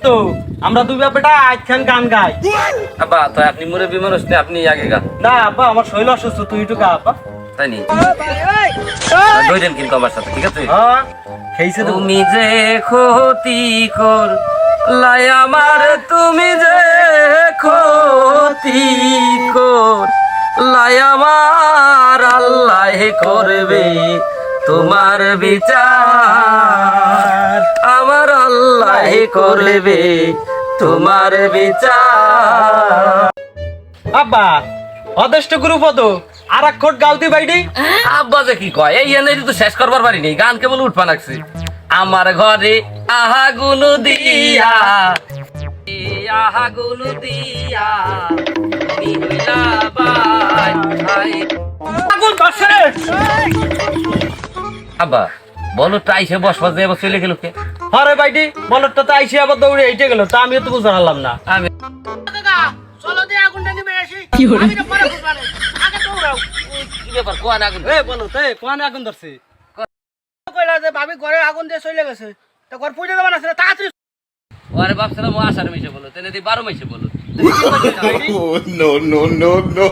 অসুস্থ আমরা দুই বেটা আজখান গান গাই। আব্বা তো আপনি মুরব্বী মানুষ না আপনি আগে গা না আব্বা আমার শরীর অসুস্থ তুই একটু গা আব্বা। তাই নি? ধরেন কিন্তু আমার সাথে ঠিক আছে? হ্যাঁ খেয়েছে তো। তুমি যে ক্ষতি কর লাই আমার তুমি যে ক্ষতি কর লাই আমার আল্লাহ করবে তোমার বিচার। আল্লাহ করবে তোমার বিচার। আব্বা অদষ্ট গুরু পদ। আর এক খোট গাউতি বাইডি। আব্বা যে কি কয় এই এনে তো শেষ করবার পারি নি গান কেবল উঠপা লাগছে আমার ঘরে আহা গুনু দিয়া আহা গুনু দিয়া আব্বা বলো টাই সে বসবা যে চলে গেল কে হরে বাইডি বলটা তো আইসি আবার দৌড়ে এইটে গেল তা আমিও তো বুঝতে পারলাম না আমি কি ব্যাপার কোয়ান আগুন এ বলো তে কোয়ানে আগুন ধরছে কইলা যে ভাবি ঘরে আগুন দিয়ে চলে গেছে তো ঘর পুজো দেওয়া আছে তাড়াতাড়ি ওরে বাপসালাম ও আষাঢ় মাসে বলো তেনে দি বারো মাসে বলো Oh, no, no, no, no.